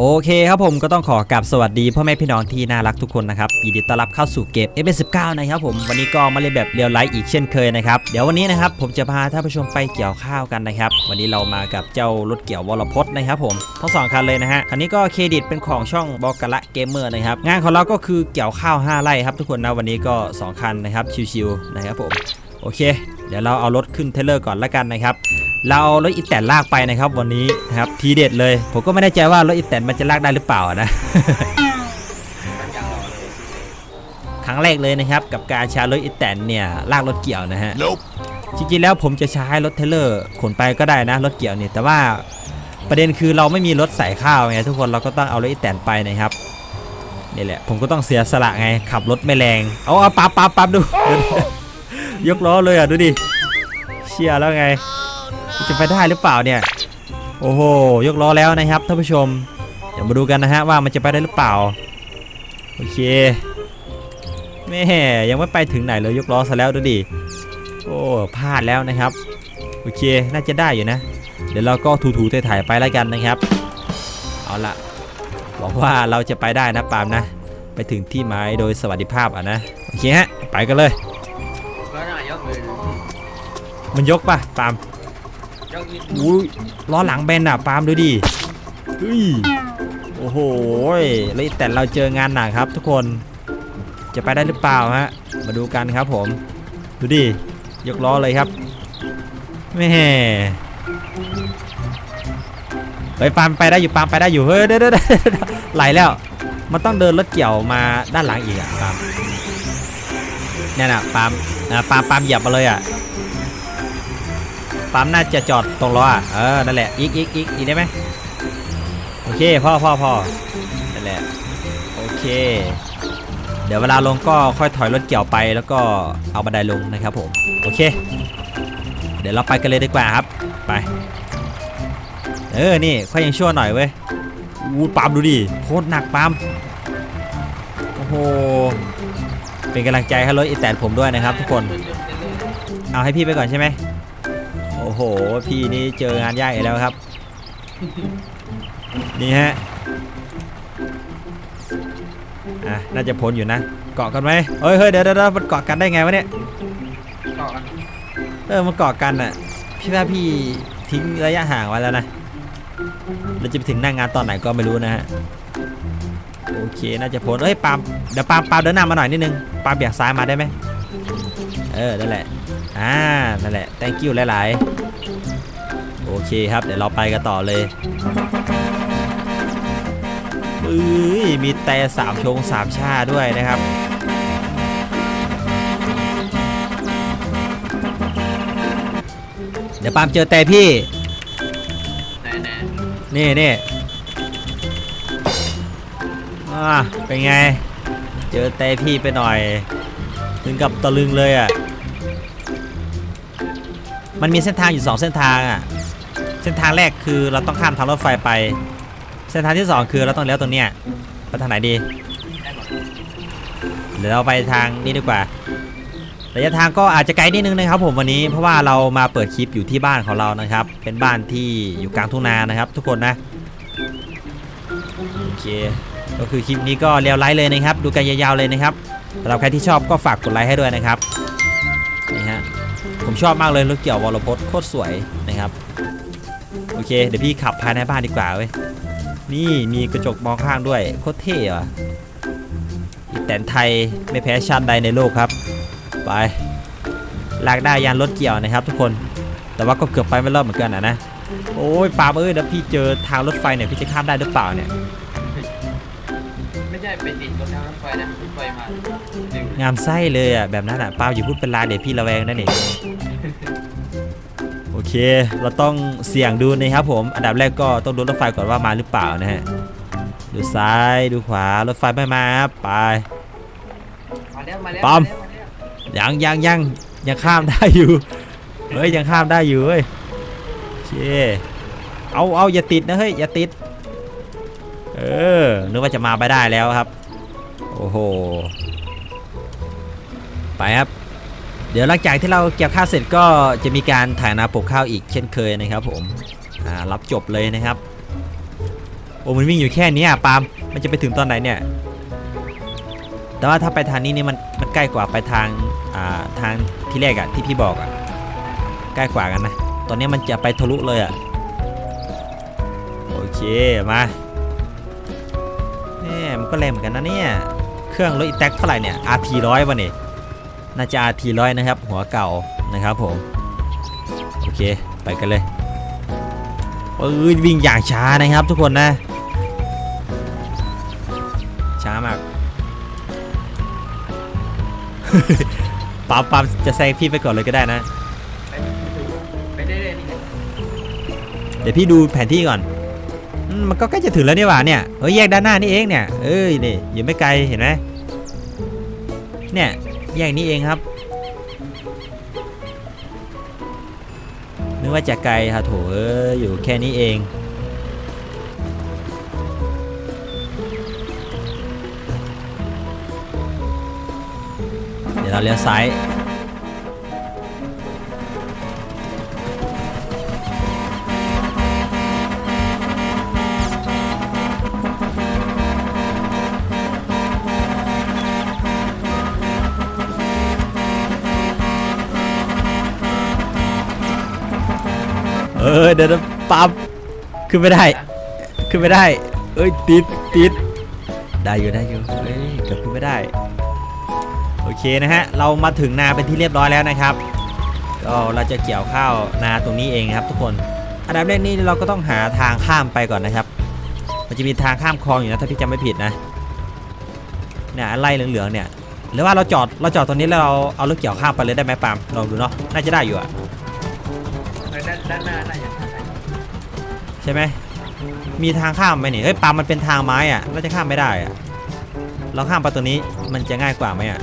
โอเคครับผมก็ต้องขอกราบสวัสดีพ่อแม่พี่น้องที่น่ารักทุกคนนะครับยินดีต้อนรับเข้าสู่เกม f 1 9 นะครับผมวันนี้ก็มาเล่นแบบเรียลไลฟ์อีกเช่นเคยนะครับเดี๋ยววันนี้นะครับผมจะพาท่านผู้ชมไปเกี่ยวข้าวกันนะครับวันนี้เรามากับเจ้ารถเกี่ยววรพจน์นะครับผมทั้งสองคันเลยนะฮะคันนี้ก็เครดิตเป็นของช่องบอกะละเกมเมอร์นะครับงานของเราก็คือเกี่ยวข้าว 5 ไร่ครับทุกคนนะวันนี้ก็สองคันนะครับชิวๆนะครับผมโอเค เดี๋ยวเราเอารถขึ้นเทเลอร์ก่อนละกันนะครับ เราเอารถอีแตนลากไปนะครับวันนี้นะครับทีเด็ดเลย ผมก็ไม่แน่ใจว่ารถอีแตนมันจะลากได้หรือเปล่านะครั้งแรกเลยนะครับกับการใช้รถอีแตนเนี่ยลากรถเกี่ยวนะฮะ Nope. จริงๆแล้วผมจะใช้รถเทรลเลอร์ขนไปก็ได้นะรถเกี่ยวเนี่ยแต่ว่าประเด็นคือเราไม่มีรถใส่ข้าวไงทุกคนเราก็ต้องเอารถอีแตนไปนะครับนี่แหละผมก็ต้องเสียสละไงขับรถไม่แรงเอาเอาปั๊บปั๊บปั๊บดูดูดิยกล้อเลยอะดูดิเชียร์แล้วไง จะไปได้หรือเปล่าเนี่ย โอ้โห ยกล้อแล้วนะครับท่านผู้ชม เดี๋ยวมาดูกันนะฮะว่ามันจะไปได้หรือเปล่า โอเคแม่ยังไม่ไปถึงไหนเลยยกล้อซะแล้วดูดิ โอ้พลาดแล้วนะครับ โอเค น่าจะได้อยู่นะ เดี๋ยวเราก็ถูๆถ่ายๆไปแล้วกันนะครับ เอาละหวังว่าเราจะไปได้นะปาล์มนะ ไปถึงที่หมายโดยสวัสดิภาพอะนะ โอเคฮะ ไปกันเลยก็น่ายกเลยมันยกปะปาล์มยก อุ้ยล้อหลังแบนอะปาล์มดูดิเฮ้ยโอ้โหแล้วแต่เราเจองานหนักครับ ทุกคนจะไปได้หรือเปล่าฮะมาดูกันครับผมดูดิยกล้อเลยครับแม่เฮ้ยปาล์มไปได้อยู่ปาล์มไปได้อยู่เฮ้ยเด้อเด้อเด้ไหลแล้วมันต้องเดินรถเกี่ยวมาด้านหลังอีกอะปาล์มเนี่ยนะปาล์มปาล์มปาล์มเหยียบมาเลยอะ ปั๊มน่าจะจอดตรงล้ออะเออนั่นแหละอีกอีกอีกอีกได้ไหมโอเคพ่อพ่อพ่อนั่นแหละโอเค เดี๋ยวเวลาลงก็ค่อยถอยรถเกี่ยวไปแล้วก็เอาบันไดลงนะครับผมโอเค เดี๋ยวเราไปกันเลยดีกว่าครับไป เออนี่ค่อยยังชั่วหน่อยเว้ยอู้ปั๊มดูดิโคตรหนักปั๊มโอ้โหเป็นกำลังใจให้รถอีแตนผมด้วยนะครับทุกคน เอาให้พี่ไปก่อนใช่ไหม โอ้โห พี่นี่เจองานยากอีกแล้วครับ นี่ฮะ อะ น่าจะพ้นอยู่นะ เกาะกันไหมเฮ้ยเฮ้ยเดี๋ยวเดี๋ยวเดี๋ยวมันเกาะกันได้ไงวะเนี่ย ต่อกันเออมันเกาะกันอะ พี่ว่าพี่ทิ้งระยะห่างไว้แล้วนะ เราจะไปถึงหน้างงานตอนไหนก็ไม่รู้นะฮะ โอเค น่าจะพ้นเฮ้ยปาล์มเดี๋ยวปาล์มปาล์มเดินหน้ามาหน่อยนิดนึง ปาล์มเบี่ยงซ้ายมาได้ไหม เออ นั่นแหละ อ่า นั่นแหละ thank you หลายๆโอ เคครับ เดี๋ยวเราไปกันต่อเลยเอ้ยมีแต่สามชงสามชาด้วยนะครับเดี๋ยวปาล์มเจอแต่พี่ไหนไหนนี่นี่อ่าเป็นไง เจอแต่พี่ไปหน่อย ถึงกับตะลึงเลยอะ มันมีเส้นทางอยู่2เส้นทางอะ เส้นทางแรกคือเราต้องข้ามทางรถไฟไป เส้นทางที่ 2 คือเราต้องเลี้ยวตรงเนี้ยไปทางไหนดีเดี๋ยวเราไปทางนี้ดีกว่าระยะทางก็อาจจะไกลนิดนึงนะครับ ผมวันนี้เพราะว่าเรามาเปิดคลิปอยู่ที่บ้านของเรานะครับ เป็นบ้านที่อยู่กลางทุ่งนานะครับ ทุกคนนะโอเคก็คือคลิปนี้ก็เรียวไลฟ์เลยนะครับ ดูกันยาวๆเลยนะครับสำหรับใครที่ชอบก็ฝากกดไลค์ให้ด้วยนะครับนี่ฮะผมชอบมากเลยรถเกี่ยววอลพจน์โคตรสวยนะครับ โอเค เดี๋ยวพี่ขับภายในบ้านดีกว่าเว้ย นี่มีกระจกมองข้างด้วย โคตรเท่อะอีแตนไทยไม่แพ้ชาติใดในโลกครับ ไป ลากได้ยานรถเกี่ยวนะครับทุกคน แต่ว่าก็เกือบไปไม่รอดเหมือนกันนะนะ โอ้ยปาล์มเอ้ยแล้วพี่เจอทางรถไฟเนี่ยพี่จะข้ามได้หรือเปล่าเนี่ย ไม่ใช่ไปติดรถทางรถไฟนะรถไฟมาดึงงามไส้เลยอะแบบนั้นอะปาล์มอย่าพูดเป็นลายเดี๋ยวพี่ระแวงนะนี่โอเค เราต้องเสี่ยงดูนะครับผม อันดับแรกก็ต้องดูรถไฟก่อนว่ามาหรือเปล่านะฮะ ดูซ้ายดูขวารถไฟไม่มาครับไป มาแล้วมาแล้วปั๊มาแล้วยังยังยังยังข้ามได้อยู่ เฮ้ยยังข้ามได้อยู่เฮ้ยโอเคเอาเอาอย่าติดนะเฮ้ยอย่าติด เออนึกว่าจะมาไม่ได้แล้วครับ โอ้โห ไปครับ เดี๋ยวหลังจากที่เราเก็บข้าวเสร็จก็จะมีการถ่ายนาปลูกข้าวอีกเช่นเคยนะครับผมอ่ารับจบเลยนะครับโอ้มันวิ่งอยู่แค่นี้ยปาล์มมันจะไปถึงตอนไหนเนี่ยแต่ว่าถ้าไปทางนี้นี่มันมันใกล้กว่าไปทางอ่าทางที่แรกอะที่พี่บอกอะใกล้กว่ากันนะตอนนี้มันจะไปทะลุเลยอะโอเคมาเนี่ยมันก็แรงเหมือนกันนะเนี่ยเครื่องรถอีแท็กเท่าไหร่เนี่ย RT ร้อยป่ะนี่ น่าจะ RT ร้อยนะครับ หัวเก่านะครับผม โอเค ไปกันเลยเอ้ยวิ่งอย่างช้านะครับทุกคนนะ ช้ามากปั๊มปั๊มจะแซงพี่ไปก่อนเลยก็ได้นะ ไปได้เลยเดี๋ยวพี่ดูแผนที่ก่อนมมันก็ใกล้จะถึงแล้วนี่หว่าเนี่ยเฮ้ยแยกด้านหน้านี่เองเนี่ย เอ้ยนี่อยู่ไม่ไกลเห็นไหมเนี่ย แยกนี้เองครับนึกว่าจะไกลค่ะโถเอ้ยอยู่แค่นี้เองเดี๋ยวเราเลี้ยวซ้าย ออเดี๋ยวนะปั๊มขึ้นไม่ได้ ขึ้นไม่ได้ เอ้ยติดติดได้อยู่ได้อยู่เอ้ยเกือบขึ้นไม่ได้ โอเคนะฮะ เรามาถึงนาเป็นที่เรียบร้อยแล้วนะครับ ก็เราจะเกี่ยวข้าวนาตรงนี้เองครับ ทุกคน อันดับแรกนี้เราก็ต้องหาทางข้ามไปก่อนนะครับ มันจะมีทางข้ามคลองอยู่นะถ้าพี่จำไม่ผิดนะ เนี่ยไล่เหลืองๆเนี่ย หรือว่าเราจอดเราจอดตรงนี้แล้วเราเอารถเกี่ยวข้ามไปเลยได้ไหมปามลองดูเนาะ น่าจะได้อยู่อะ ด้านหน้าน่าจะใช่ใช่ไหมมีทางข้ามไหมนี่เฮ้ยปามมันเป็นทางไม้อะเราจะข้ามไม่ได้อะเราข้ามไปตัวนี้มันจะง่ายกว่าไหมอะ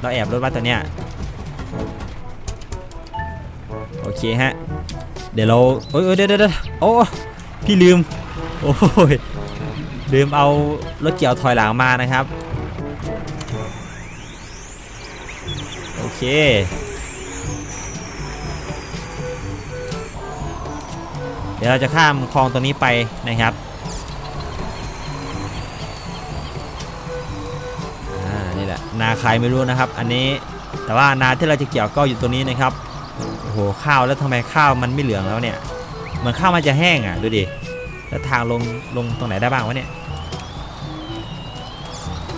เราแอบรถไว้ตัวเนี้ยโอเคฮะ เดี๋ยวเราโอ้ยเอ้ยเดี๋ยวเดี๋ยวเดี๋ยวโอ้พี่ลืม โอ้ยลืมเอารถเกี่ยวถอยหลังมานะครับ โอเค เดี๋ยวเราจะข้ามคลองตัวนี้ไปนะครับอ่านี่แหละนาใครไม่รู้นะครับ อันนี้แต่ว่านาที่เราจะเกี่ยวก็อยู่ตัวนี้นะครับโอ้โหข้าวแล้วทำไมข้าวมันไม่เหลืองแล้วเนี่ยเหมือนข้าวมันจะแห้งอะดูดิแล้วทางลงลงตรงไหนได้บ้างวะเนี่ย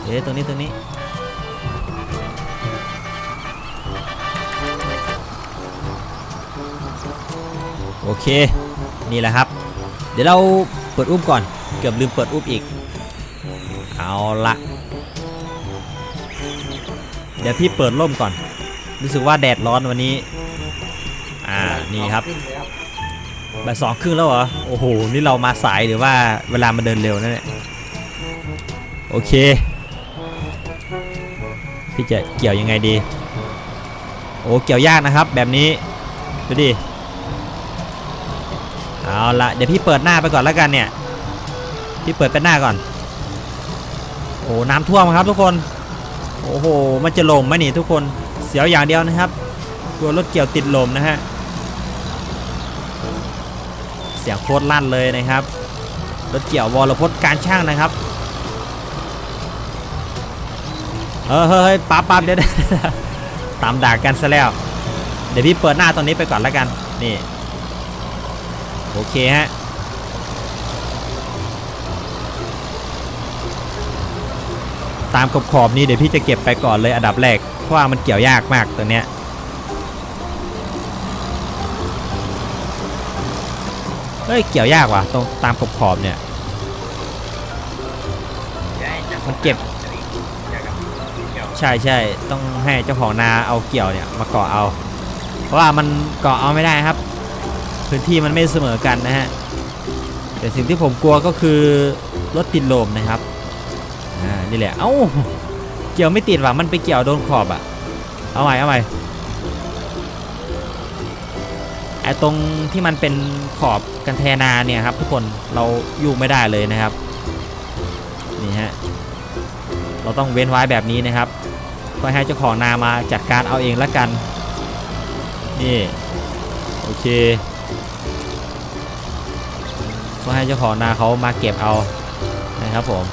เอ๊ะตรงนี้ตรงนี้โอเค นี่แหละครับ เดี๋ยวเราเปิดอุ้มก่อน เกือบลืมเปิดอุ้มอีก เอาละเดี๋ยวพี่เปิดร่มก่อน รู้สึกว่าแดดร้อนวันนี้ อ่า นี่ครับบ่ายสองครึ่งแล้วเหรอ โอ้โห นี่เรามาสายหรือว่าเวลามันเดินเร็วนั่นแหละโอเค พี่จะเกี่ยวยังไงดี โอ้ เกี่ยวยากนะครับ แบบนี้ ดูดิ เอาละเดี๋ยวพี่เปิดหน้าไปก่อนแล้วกันเนี่ย พี่เปิดเป็นหน้าก่อน โอ้น้ำท่วมครับทุกคน โอ้โห มันจะลมไหมนี่ทุกคน เสียวอย่างเดียวนะครับ กลัวรถเกี่ยวติดลมนะฮะ เสียงโคตรลั่นเลยนะครับ รถเกี่ยววรพจน์การช่างนะครับ เออเฮ้ยปั๊บปั๊บเดี๋ยวเดี๋ยวเดี๋ยวตามด่ากันซะแล้ว เดี๋ยวพี่เปิดหน้าตรงนี้ไปก่อนแล้วกัน นี่ โอเคฮะตามขอบขอบนี้เดี๋ยวพี่จะเก็บไปก่อนเลยอันดับแรกเพราะว่ามันเกี่ยวยากมากตัวเนี้ยเฮ้ยเกี่ยวยากว่ะตรงตามขอบขอบเนี่ยมันเก็บใช่ใช่ต้องให้เจ้าของนาเอาเกี่ยวเนี่ยมาเกาะเอา เพราะว่ามันเกาะเอาไม่ได้ครับ พื้นที่มันไม่เสมอกันนะฮะแต่สิ่งที่ผมกลัวก็คือรถติดลมนะครับอ่านี่แหละเอ้าเกี่ยวไม่ติดว่ะมันไปเกี่ยวโดนขอบอะเอาใหม่เอาใหม่ไอตรงที่มันเป็นขอบกันแทนาเนี่ยครับ ทุกคนเราอยุ่ไม่ได้เลยนะครับนี่ฮะเราต้องเว้นไว้แบบนี้นะครับก็ให้เจ้าของนามาจัดการเอาเองละกันนี่โอเค ก็ให้เจ้าของนาเขามาเก็บเอานะครับผม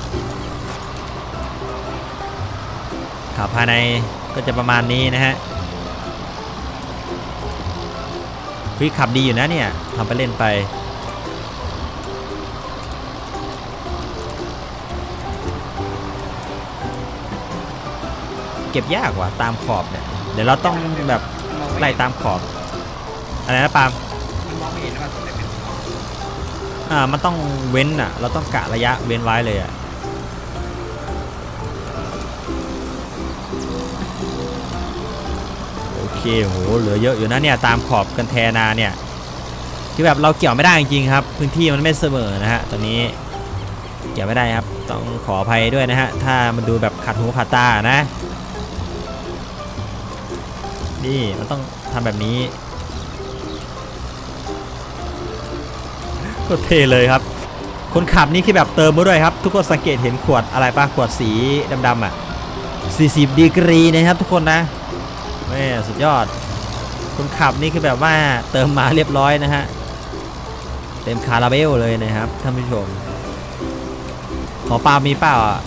ข่าวภายในก็จะประมาณนี้นะฮะเฮ้ยขับดีอยู่นะเนี่ยทำไปเล่นไปเก็บยากว่ะตามขอบเนี่ยเดี๋ยวเราต้องแบบไล่ตามขอบอะไรนะปาล์ม อ่ามันต้องเว้นอะ เราต้องกะระยะเว้นไว้เลยอะโอเคโหเหลือเยอะอยู่นะเนี่ยตามขอบกันแทนาเนี่ยคือแบบเราเกี่ยวไม่ได้จริงๆครับ พื้นที่มันไม่เสมอนะฮะตอนนี้เกี่ยวไม่ได้ครับต้องขออภัยด้วยนะฮะถ้ามันดูแบบขัดหูขัดตานะนี่มันต้องทำแบบนี้ ก็เทเลยครับ คนขับนี่คือแบบเติมมาด้วยครับ ทุกคนสังเกตเห็นขวดอะไรปะขวดสีดำๆอะ 40 ดีกรีนะครับทุกคนนะแม่สุดยอด คนขับนี่คือแบบว่าเติมมาเรียบร้อยนะฮะ เต็มคาราเบลเลยนะครับท่านผู้ชม ขอปาล์มมีเปล่าอะ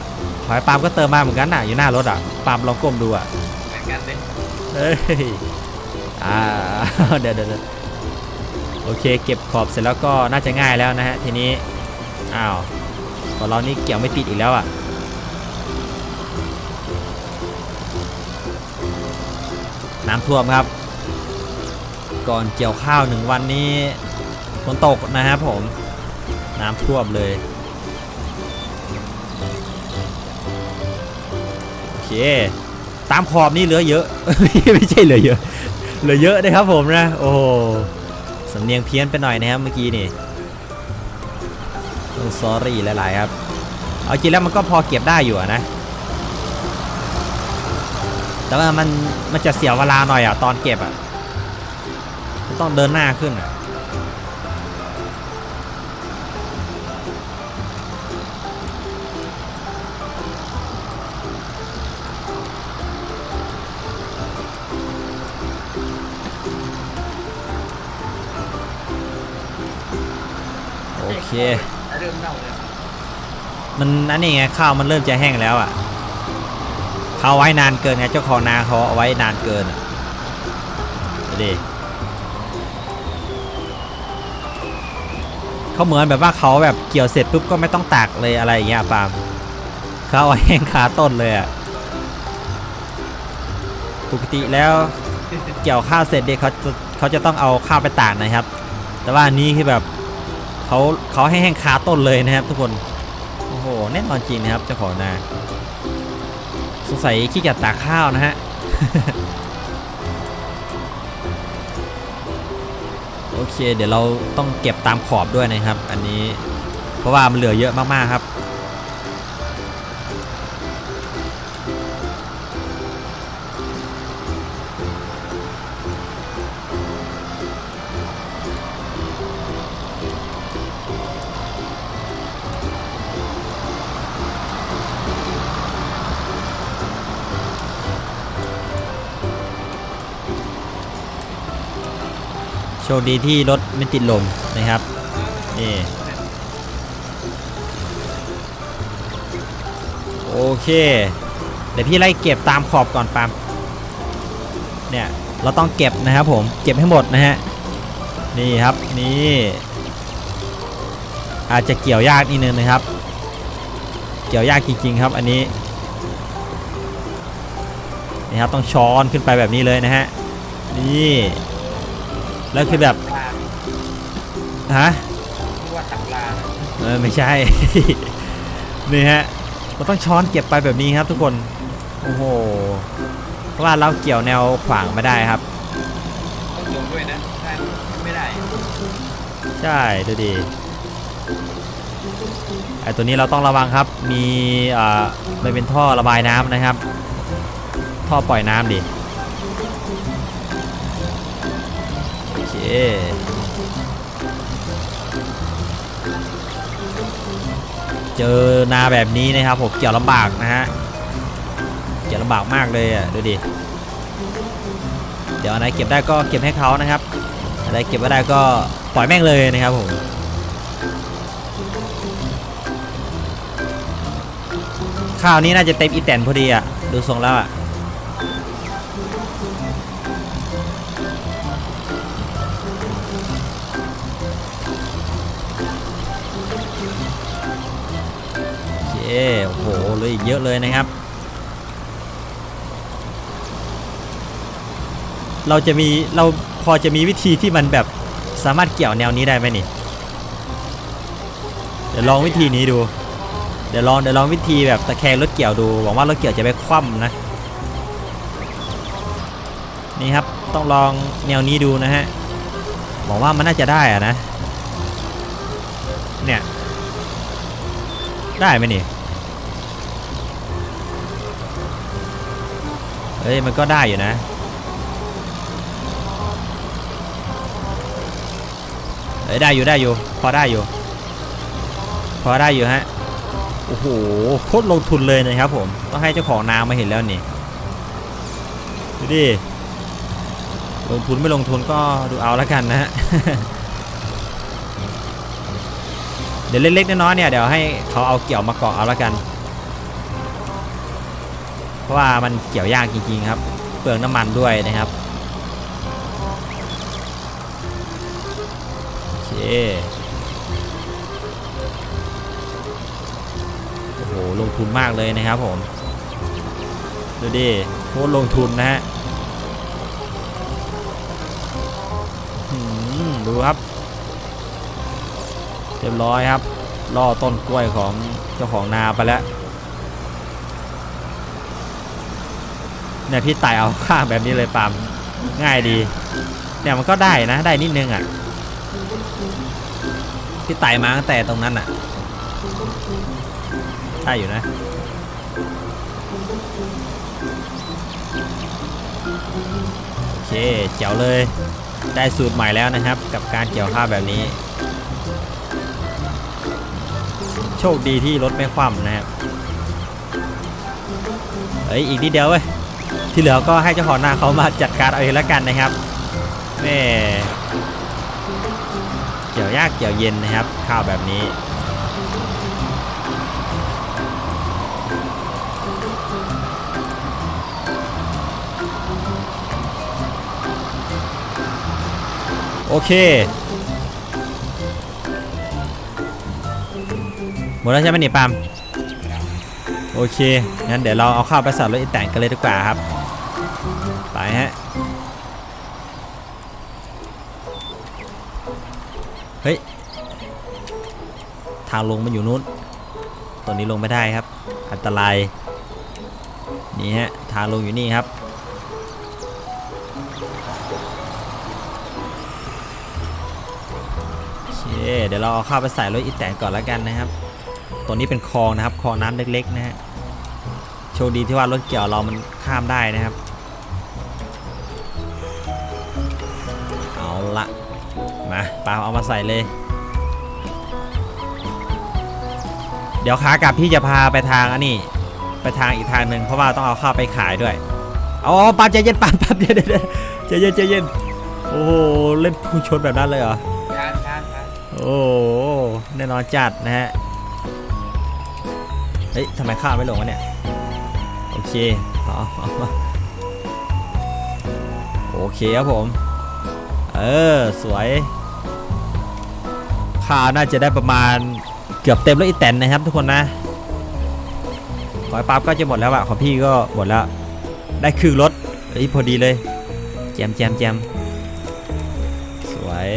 ขอให้ปาล์มก็เติมมาเหมือนกันน่ะอยู่หน้ารถอะปาล์มลองก้มดูอะเหมือนกันเลยเอ้ยอ่าเดี๋ยวเดี๋ยวเดี๋ยว โอเคเก็บขอบเสร็จแล้วก็น่าจะง่ายแล้วนะฮะทีนี้อ้าวของเรานี่เกี่ยวไม่ติดอีกแล้วอะน้ำท่วมครับ ก่อนเกี่ยวข้าวหนึ่งวันนี้ฝนตกนะครับผม น้ำท่วมเลย โอเค ตามขอบนี่เหลือเยอะ ไม่ใช่เหลือเยอะ เหลือเยอะนะครับผมนะ โอ้ สำเนียงเพี้ยนไปหน่อยนะครับเมื่อกี้นี่ต้องซอรี่หลาย ๆ ครับ เอาจริงแล้วมันก็พอเก็บได้อยู่นะ แต่ว่ามันมันจะเสียเวลาหน่อยอะตอนเก็บอะมันต้องเดินหน้าขึ้นอะ เคแล้วเริ่มเน่าเลยมันนั่นนี่ไงข้าวมันเริ่มจะแห้งแล้วอะเขาเอาไว้นานเกินไงเจ้าของนาเขาเอาไว้นานเกินอะดูดิเขาเหมือนแบบว่าเขาแบบเกี่ยวเสร็จปุ๊บก็ไม่ต้องตากเลยอะไรอย่างเงี้ยปาล์มเขาเอาไว้แห้งคาต้นเลยอะปกติแล้วเกี่ยวข้าวเสร็จเด็กเขาจะเขาจะต้องเอาข้าวไปตากนะครับ แต่ว่าอันนี้คือแบบ เขาเขาให้แห้งคาต้นเลยนะครับ ทุกคนโอ้โหแน่นอนจริงนะครับเจ้าของนาสงสัยขี้เกียจตากข้าวนะฮะโอเค เดี๋ยวเราต้องเก็บตามขอบด้วยนะครับ อันนี้เพราะว่ามันเหลือเยอะมากๆครับ โชคดีที่รถไม่ติดลมนะครับนี่โอเค เดี๋ยวพี่ไล่เก็บตามขอบก่อนปาล์มเนี่ยเราต้องเก็บนะครับผมเก็บให้หมดนะฮะนี่ครับนี่อาจจะเกี่ยวยากนิดนึงนะครับ เกี่ยวยากจริงๆครับอันนี้นี่ครับต้องช้อนขึ้นไปแบบนี้เลยนะฮะนี่ แล้วคือแบบปลาฮะที่ว่าตักปลาน่ะเออไม่ใช่ นี่ฮะเราต้องช้อนเก็บไปแบบนี้ครับทุกคน โอ้โหเพราะว่าเราเกี่ยวแนวขวางไม่ได้ครับต้องโยงด้วยนะถ้าไม่ได้ใช่ดูดิไอตัวนี้เราต้องระวังครับ มีเอ่อมันเป็นท่อระบายน้ำนะครับ ท่อปล่อยน้ำดิ เจอนาแบบนี้นะครับผมเกี่ยวลำบากนะฮะ เกี่ยวลำบากมากเลยอะดูดิ เดี๋ยวอะไรเก็บได้ก็เก็บให้เขานะครับ อะไรเก็บไม่ได้ก็ปล่อยแม่งเลยนะครับผมข้าวนี้น่าจะเต็มอีแตนพอดีอะ ดูทรงแล้วอะ ลยอีกเยอะเลยนะครับ เราจะมีเราพอจะมีวิธีที่มันแบบสามารถเกี่ยวแนวนี้ได้ไหมนี่ เดี๋ยวลองวิธีนี้ดู เดี๋ยวลองเดี๋ยวลองวิธีแบบตะแคงรถเกี่ยวดู หวังว่ารถเกี่ยวจะไม่คว่ำนะ นี่ครับต้องลองแนวนี้ดูนะฮะหวังว่ามันน่าจะได้อะนะ เนี่ย ได้ไหมนี่ เฮ้ย มันก็ได้อยู่นะเอ้ยได้อยู่ได้อยู่ พอได้อยู่ พอได้อยู่ฮะ โอ้โหโคตรลงทุนเลยนะครับผม ต้องให้เจ้าของนามาเห็นแล้วนี่ ดูดิ ลงทุนไม่ลงทุนก็ดูเอาแล้วกันนะฮะ เดี๋ยวเล็กๆน้อยๆเนี่ยเดี๋ยวให้เขาเอาเกี่ยวมาเกาะเอาแล้วกัน ราะว่ามันเกี่ยวยากจริงๆครับ เปลืองน้ำมันด้วยนะครับโอเคโอ้โหลงทุนมากเลยนะครับผมดูดิโคตรลงทุนนะฮะดูครับเรียบร้อยครับล่อต้นกล้วยของเจ้าของนาไปแล้ว เนี่ยพี่ไต่เอาข้างแบบนี้เลยปามง่ายดีเนี่ยมันก็ได้นะได้นิดนึงอะพี่ไต่มาตั้งแต่ตรงนั้นอะได้อยู่นะโอเคเจ๋วเลยได้สูตรใหม่แล้วนะครับ กับการเกี่ยวข้าวแบบนี้ โชคดีที่รถไม่คว่ำนะครับเอ้ยอีกนิดเดียวเว้ย ที่เหลือก็ให้เจ้าของนาเขามาจัดการเอาเองแล้วกันนะครับแม่เกี่ยวยากเกี่ยวเย็นนะครับ ข้าวแบบนี้โอเค หมดแล้วใช่ไหมนี่ปาม โอเค งั้นเดี๋ยวเราเอาข้าวไปใส่รถอีแตนกันเลยดีกว่าครับ ฮะ เฮ้ย ทางลงมันอยู่นู้นตอนนี้ลงไม่ได้ครับ อันตราย นี่ฮะ ทางลงอยู่นี่ครับ โอเค เดี๋ยวเราเอาข้าวไปใส่รถอีแตนก่อนแล้วกันนะครับ ตัวนี้เป็นคลองนะครับ คลองน้ำเล็กๆนะฮะ โชคดีที่ว่ารถเกี่ยวเรามันข้ามได้นะครับ มาปาเอามาใส่เลย เดี๋ยวขากลับพี่จะพาไปทางอันนี้ ไปทางอีกทางหนึ่งเพราะว่าต้องเอาข้าวไปขายด้วยเอาเอาปั๊บใจเย็นปั๊บปั๊บเยวเดี๋ยวเดี๋ยวใจเย็นใจเย็นโอ้โหเล่นพุ่งชนแบบนั้นเลยเหรอชานชานชานโอ้โหแน่นอนจัดนะฮะเฮ้ยทำไมข้าวไม่ลงวะเนี่ยโอเคอาเอโอเคครับผม เออ สวยาวน่าจะได้ประมาณเกือบเต็มแล้วอีแตนนะครับทุกคนนะขอยปั๊บก็จะหมดแล้วอะของพี่ก็หมดแล้ว ได้ครึ่งรถเฮ้ยพอดีเลยแจมแจมแจมสวย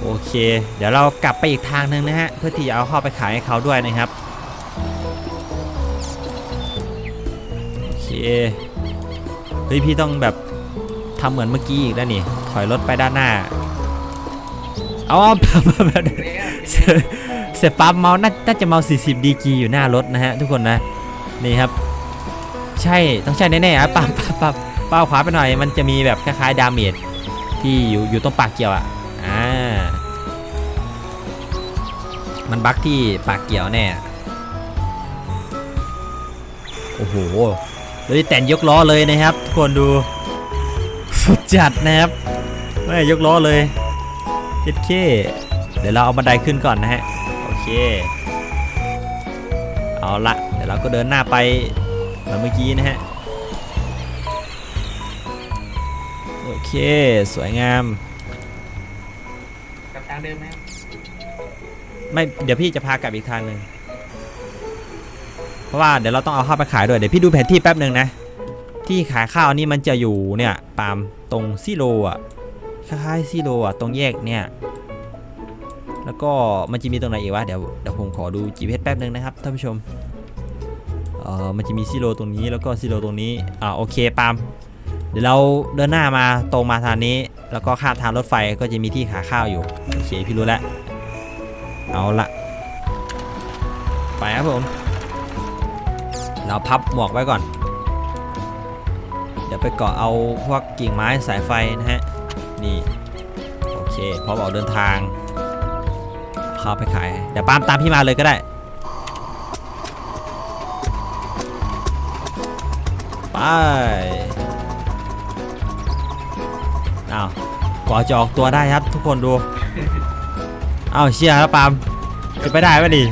โอเค เดี๋ยวเรากลับไปอีกทางหนึ่งนะฮะเพื่อที่จะเอาข้าไปขายให้เขาด้วยนะครับโอเคเฮ้ยพี่ต้องแบบทำเหมือนเมื่อกี้อีกแล้วนี่ถอยรถไปด้านหน้า เอาเอาแบบเสร็จปั๊บเมาส์น่าจะเมา40ดีกีอยู่หน้ารถนะฮะทุกคนนะนี่ครับ ใช่ต้องใช่แน่ๆครับปั๊บปั๊บปั๊บเป้าขวาไปหน่อย มันจะมีแบบคล้ายๆดาเมจที่อยู่อยู่ตรงปากเกี่ยวอะอ่ามันบั๊กที่ปากเกี่ยวแน่โอ้โหเลยแต่นยกล้อเลยนะครับ ทุกคนดูสุดจัดนะครับไม่ยกล้อเลย เย็ดเคเดี๋ยวเราเอาบันไดขึ้นก่อนนะฮะ โอเคเเอาละเดี๋ยวเราก็เดินหน้าไปเหมือนเมื่อกี้นะฮะ โอเค สวยงามกับทางเดิมไหมครับไม่ เดี๋ยวพี่จะพากลับอีกทางหนึ่งเพราะว่าเดี๋ยวเราต้องเอาข้าวไปขายด้วย เดี๋ยวพี่ดูแผนที่แป๊บหนึ่งนะ ที่ขายข้าวนี่มันจะอยู่เนี่ยปาล์มตรงซิโลอะ คล้ายๆซิโลอะตรงแยกเนี่ย แล้วก็มันจะมีตรงไหนอีกวะเดี๋ยวเดี๋ยวผมขอดู GPS แป๊บหนึ่งนะครับท่านผู้ชมเออมันจะมีซิโลตรงนี้แล้วก็ซิโลตรงนี้อ่าโอเคปามเดี๋ยวเราเดินหน้ามาตรงมาทางนี้ แล้วก็ข้ามทางรถไฟก็จะมีที่ขายข้าวอยู่โอเคพี่รู้แล้วเอาละไปครับผมเราพับหมวกไว้ก่อน เดี๋ยวไปเกาะเอาพวกกิ่งไม้สายไฟนะฮะ นี่โอเคพร้อมออกเดินทางเข้าไปขายเดี๋ยวปาล์มตามพี่มาเลยก็ได้ไปอ้าวกว่าจะออกตัวได้ครับทุกคนดูอ้าวเชียร์แล้วปาล์มจะไปได้ปะดิ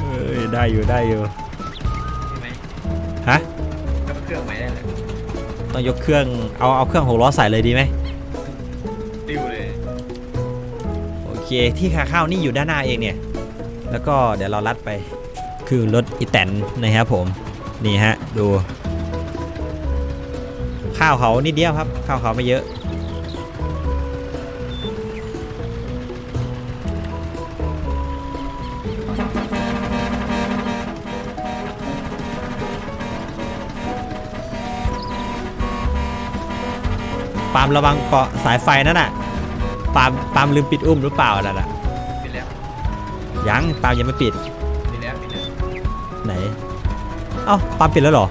เอ้ยได้อยู่ได้อยู่ใช่ไหมฮะก็เครื่องใหม่ได้เลยต้องยกเครื่องเอาเอาเครื่องหกล้อใส่เลยดีไหม เคที่ขาข้าวนี่อยู่ด้านหน้าเองเนี่ย แล้วก็เดี๋ยวเราลัดไปคือรถอีแตนนะครับผมนี่ฮะดู ข้าวเขานิดเดียวครับ ข้าวเขาไม่เยอะปามระวังเกาะสายไฟนั่นน่ะ ปาล์มปาล์มลืมปิดอุ้มหรือเปล่านั่นน่ะปิดแล้วยังปาล์มยังไม่ปิดปิดแล้วปิดแล้วไหนเอ้าปาล์มปิดแล้วเหรอ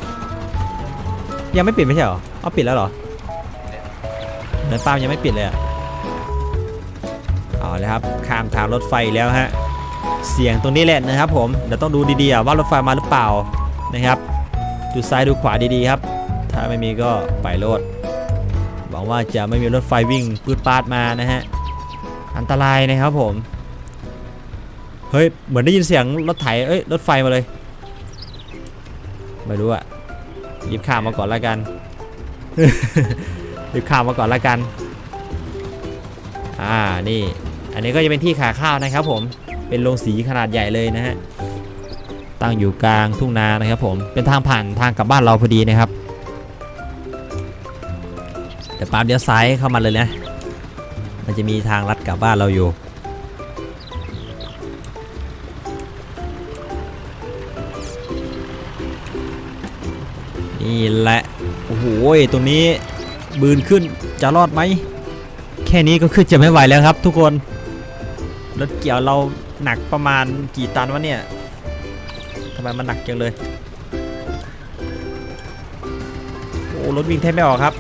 ยังไม่ปิดไม่ใช่เหรอเอ้าปิดแล้วเหรอเหมือนปาล์มยังไม่ปิดเลยอะเอาเลยครับข้ามทางรถไฟอีกแล้วฮะเสียงตรงนี้แหละนะครับ ผมเดี๋ยวต้องดูดีๆอะว่ารถไฟมาหรือเปล่านะครับ ดูซ้ายดูขวาดีๆครับ ถ้าไม่มีก็ไปโลดหวั งว่าจะไม่มีรถไฟวิ่งปืดปาดมานะฮะ อันตรายนะครับผม เฮ้ย เหมือนได้ยินเสียงรถไถเอ้ย รถไฟมาเลย ไม่รู้อะรีบข้ามมาก่อนละกันรีบข้ามมาก่อนละกัน อ่า นี่ อันนี้ก็จะเป็นที่ขาข้าวนะครับผม เป็นโรงสีขนาดใหญ่เลยนะฮะ ตั้งอยู่กลางทุ่งนานะครับผม เป็นทางผ่านทางกลับบ้านเราพอดีนะครับ เดี๋ยวปาล์มเดี๋ยวซ้ายเข้ามาเลยนะ มันจะมีทางลัดกลับบ้านเราอยู่ นี่แหละ โอ้โหตรงนี้บืนขึ้นจะรอดไหม แค่นี้ก็ขึ้นจะไม่ไหวแล้วครับทุกคน รถเกี่ยวเราหนักประมาณกี่ตันวะเนี่ยทำไมมันหนักจังเลย โอ้รถวิ่งแทบไม่ออกครับ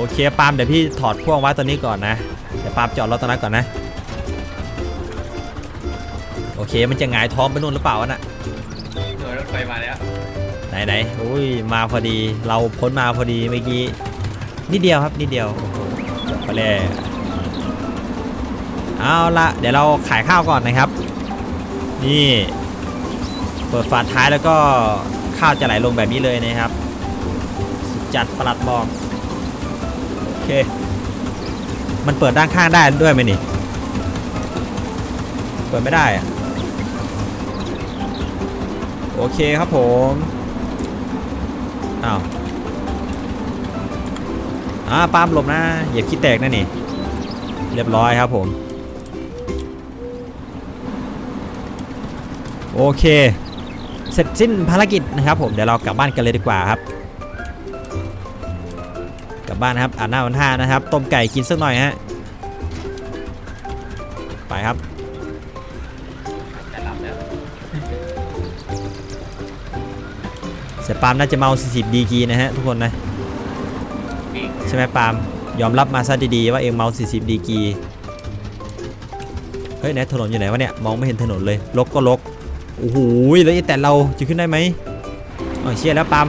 โอเคปาล์มเดี๋ยวพี่ถอดพ่วงไว้ตัวนี้ก่อนนะ เดี๋ยวปาล์มจอดรถตรงนั้นก่อนนะ โอเคมันจะหงายท้องไปนู่นหรือเปล่าวะน่ะหน่วยรถไฟมาแล้วไหนไหนๆอุ้ยมาพอดีเราพ้นมาพอดีเมื่อกี้นิดเดียวครับนิดเดียวโอ้โหจบไปเลยเอาละเดี๋ยวเราขายข้าวก่อนนะครับ นี่เปิดฝาท้ายแล้วก็ข้าวจะไหลลงแบบนี้เลยนะครับสุดจัดประหลัดบอกโอ เค มันเปิดด้านข้างได้ด้วยไหมนี่ เปิดไม่ได้อะโอเคครับผมอ้าวอ่าปามหลบนะ เหยียบขี้แตกนั่นนี่ เรียบร้อยครับผม โอเค เสร็จสิ้นภารกิจนะครับผม เดี๋ยวเรากลับบ้านกันเลยดีกว่าครับ กลับบ้านนะครับอ่านหน้าวันท่านะครับต้มไก่กินสักหน่อยฮะไปครับจะหลับแล้วเสียปาล์มน่าจะเมา 40 ดีกรีนะฮะทุกคนนะปีกใช่ไหมปาล์มยอมรับมาซะดีๆว่าเองเมา 40 ดีกรีเฮ้ยไหนถนนอยู่ไหนวะเนี่ยมองไม่เห็นถนนเลยลกก็ลกโอ้โหแล้วไอ้แต่เราจะขึ้นได้ไหมอ๋อเชียร์แล้วปาล์ม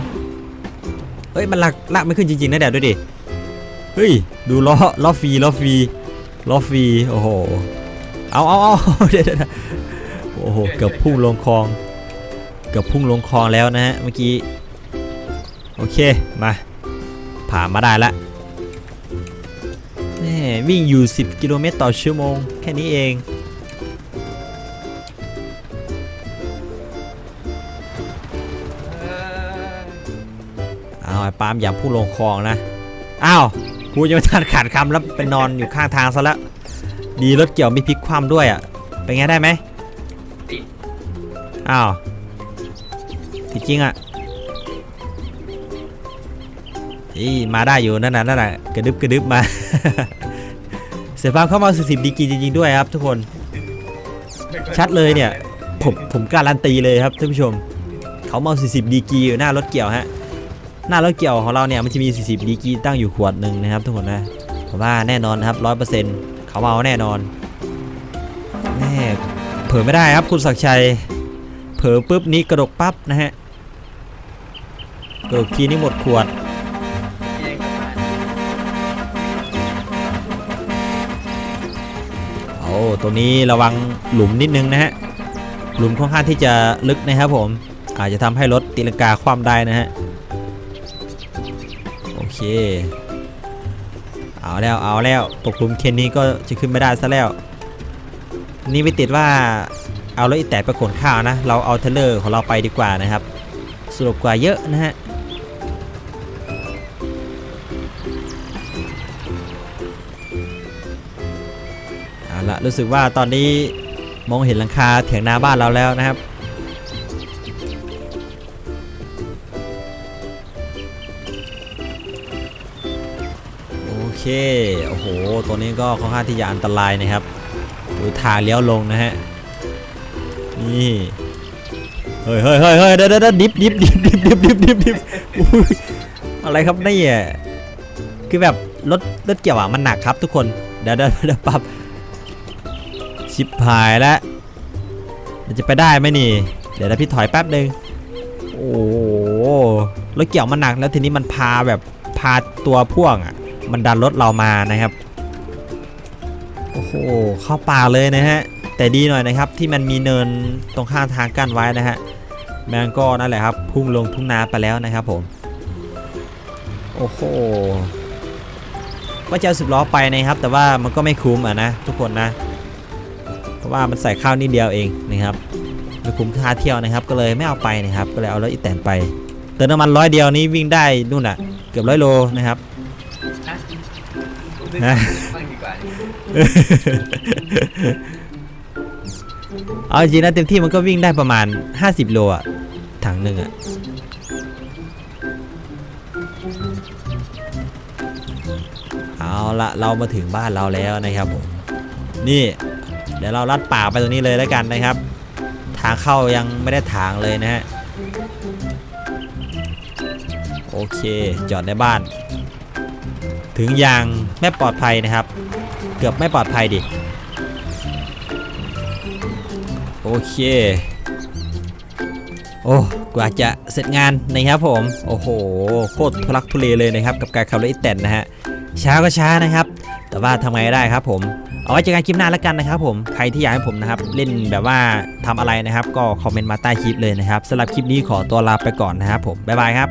เฮ้ยมันลากลากไม่ขึ้นจริงๆนะเดี๋ยวดูดิ เฮ้ย ดูล้อล้อฟรีล้อฟรีล้อฟรีโอ้โห เอาเอาเอาเดี๋ยวโอ้โห เกือบพุ่งลงคลอง เกือบพุ่งลงคลองแล้วนะฮะ เมื่อกี้ โอเค มา ผ่านมาได้ละแม่วิ่งอยู่ 10 กิโลเมตรต่อชั่วโมง แค่นี้เอง เอาไอ้ปามอย่าพุ่งลงคลองนะ อ้าว กูยังไม่ทันขาดคำแล้วไปนอนอยู่ข้างทางซะแล้วดีรถเกี่ยวไม่พลิกคว่ำด้วยอะเป็นไงได้ไหมติดอ้าวที่จริงอะอีมาได้อยู่นั่นน่ะนั่นน่ะกระดึบกระดึบมา เสียฟาร์มเข้ามา40ดีกรีจริงๆด้วยครับ ทุกคน ชัดเลยเนี่ย ผมผมการันตีเลยครับท่านผู้ชม เขาเมา40ดีกรีอยู่หน้ารถเกี่ยวฮะ หน้ารถเกี่ยวของเราเนี่ยมันจะมี 40ดีกรีตั้งอยู่ขวดหนึ่งนะครับทุกคนนะผมว่าแน่นอนนะครับ100%เขาเมาแน่นอนแม่เผลอไม่ได้ครับคุณศักชัย เผลอปุ๊บนี้กระดกปั๊บนะฮะกระดกทีนี้หมดขวดโอ้ตัวนี้ระวังหลุมนิดนึงนะฮะหลุมค่อนข้างที่จะลึกนะครับผมอาจจะทำให้รถตีลังกาคว่ำได้นะฮะ เคเอาแล้วเอาแล้วตกหลุมเคนนี้ก็จะขึ้นไม่ได้ซะแล้ว นี่ไม่ติดว่าเอารถอีแตกไปขนข้าวนะ เราเอาเทเลอร์ของเราไปดีกว่านะครับสะดวกกว่าเยอะนะฮะเอาละรู้สึกว่าตอนนี้มองเห็นหลังคาเถียงนาบ้านเราแล้วนะครับ โอเคโอ้โห ตัวนี้ก็ค่อนข้างที่จะอันตรายนะครับ ดูทางเลี้ยวลงนะฮะ นี่ เฮ้ยเฮ้ยเฮ้ยเฮ้ยเด้อเด้อเด้อดิบดิบดิบดิบดิบดิบดิบดิบอะไรครับนี่คือแบบรถรถเกี่ยวอะมันหนักครับทุกคน เดี๋ยวเดี๋ยวเดี๋ยวปรับ ชิปหายแล้วจะไปได้ไหมนี่ เดี๋ยวนะพี่ถอยแป๊บหนึ่งโอ้โหรถเกี่ยวมันหนักแล้วทีนี้มันพาแบบพาตัวพ่วงอะ มันดันรถเรามานะครับ โอ้โห เข้าป่าเลยนะฮะ แต่ดีหน่อยนะครับที่มันมีเนินตรงข้างทางกั้นไว้นะฮะแมงก็นั่นแหละครับ พุ่งลงทุ่งนาไปแล้วนะครับผม โอ้โหว่าจะสิบล้อไปนะครับ แต่ว่ามันก็ไม่คุ้มอะนะทุกคนนะ เพราะว่ามันใส่ข้าวนิดเดียวเองนะครับไม่คุ้มค่าเที่ยวนะครับ ก็เลยไม่เอาไปนะครับ ก็เลยเอารถอีแตนไปเติมน้ำมันร้อยเดียวนี้วิ่งได้นู่นอะ เกือบร้อยโลนะครับ ฮะฮะบ้างดีกว่าเอาจริงนะเต็มที่มันก็วิ่งได้ประมาณ 50 โลอะถังหนึ่งอะเอาละเรามาถึงบ้านเราแล้วนะครับผมนี่เดี๋ยวเราลัดป่าไปตรงนี้เลยแล้วกันนะครับ ทางเข้ายังไม่ได้ทางเลยนะฮะโอเค จอดในบ้าน ถึงอย่างไม่ปลอดภัยนะครับ เกือบไม่ปลอดภัยดิ โอเค โอ้กว่าจะเสร็จงานนะครับผม โอ้โห โคตรทุลักทุเลเลยนะครับ กับการขับรถอีแตนนะฮะช้าก็ช้านะครับ แต่ว่าทำไงได้ครับผม เอาไว้เจอกันคลิปหน้าแล้วกันนะครับผม ใครที่อยากให้ผมนะครับ เล่นแบบว่าทำอะไรนะครับ ก็คอมเมนต์มาใต้คลิปเลยนะครับสำหรับคลิปนี้ขอตัวลาไปก่อนนะครับผม บ๊ายบายครับ